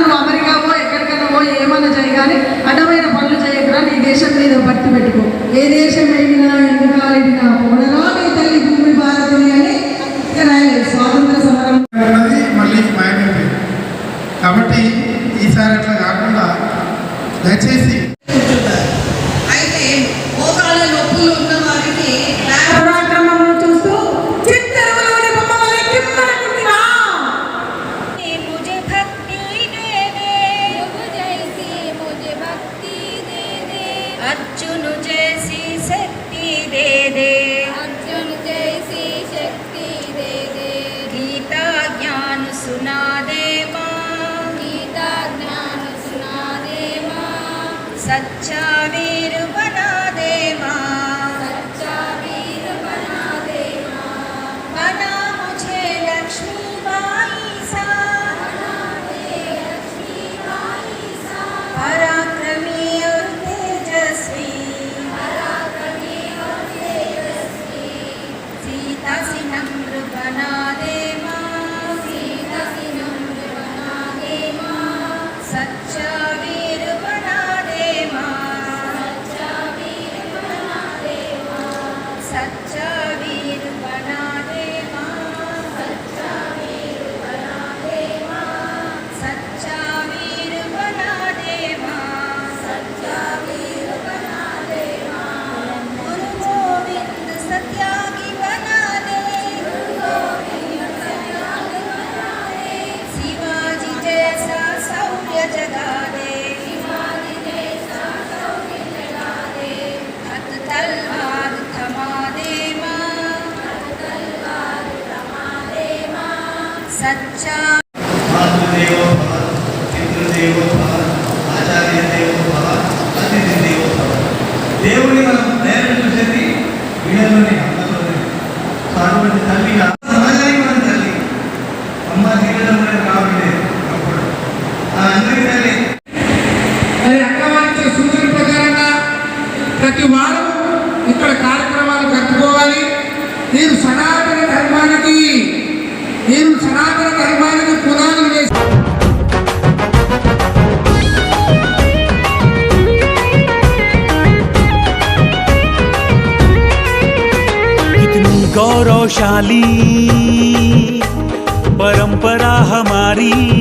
నువ్వు అమెరికావో ఎక్కడికైనా పోయి ఏమన్నా చేయి కానీ అడ్డమైన పనులు చేయకరా నీ దేశం మీద భర్తీ పెట్టుకో. ఏ దేశం వెళ్ళినా ఎందుకు వెళ్ళినా పోడరా నీ తల్లి భూమి భారతిని అని స్వాతంత్ర సమరం. మళ్ళీ మాయమైపోయింది కాబట్టి ఈసారి అట్లా కాకుండా దయచేసి అర్జును చేసి శక్తి దేదే అర్జును చేసి శక్తి దేదే గీతా జ్ఞాను సునాదేమా గీతా జ్ఞాను సునాదేమా సచ్చా వీరు బన सच्चा మాతృదేవో భవ పితృదేవో భవ ఆచార్య దేవో భవ అతిథి దేవో భవ దేవుని మనం నేరం చూసేది వీళ్ళలోని అమ్మలోనే అటువంటి తల్లి సమాజానికి మన తల్లి అమ్మ జీవితంలో కాబట్టి అప్పుడు ఆ అందరి తల్లి మరి అక్కవారితో సూచన ప్రకారంగా ప్రతి వారం ఇక్కడ కార్యక్రమాలు కట్టుకోవాలి మీరు गौरवशाली परंपरा हमारी।